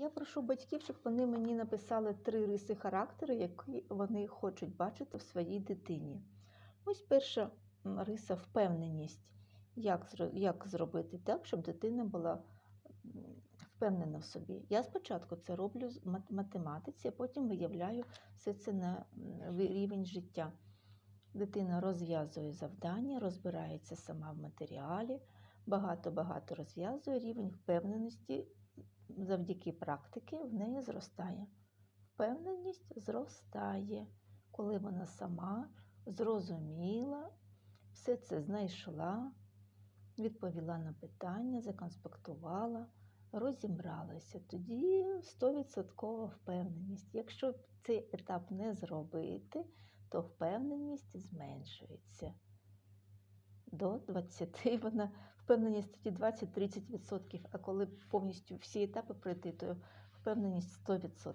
Я прошу батьків, щоб вони мені написали три риси характеру, які вони хочуть бачити в своїй дитині. Ось перша риса впевненість. Як, як зробити так, щоб дитина була впевнена в собі. Я спочатку це роблю мат- математиці, а потім виявляю все це на рівень життя. Дитина розв'язує завдання, розбирається сама в матеріалі, багато-багато розв'язує рівень впевненості завдяки практики в неї зростає. Впевненість зростає, коли вона сама зрозуміла, все це знайшла, відповіла на питання, законспектувала, розібралася. Тоді 100% впевненість. Якщо цей етап не зробити, то впевненість зменшується. До 20, вона впевненість тоді 20-30%, а коли повністю всі етапи пройти, то впевненість 100%.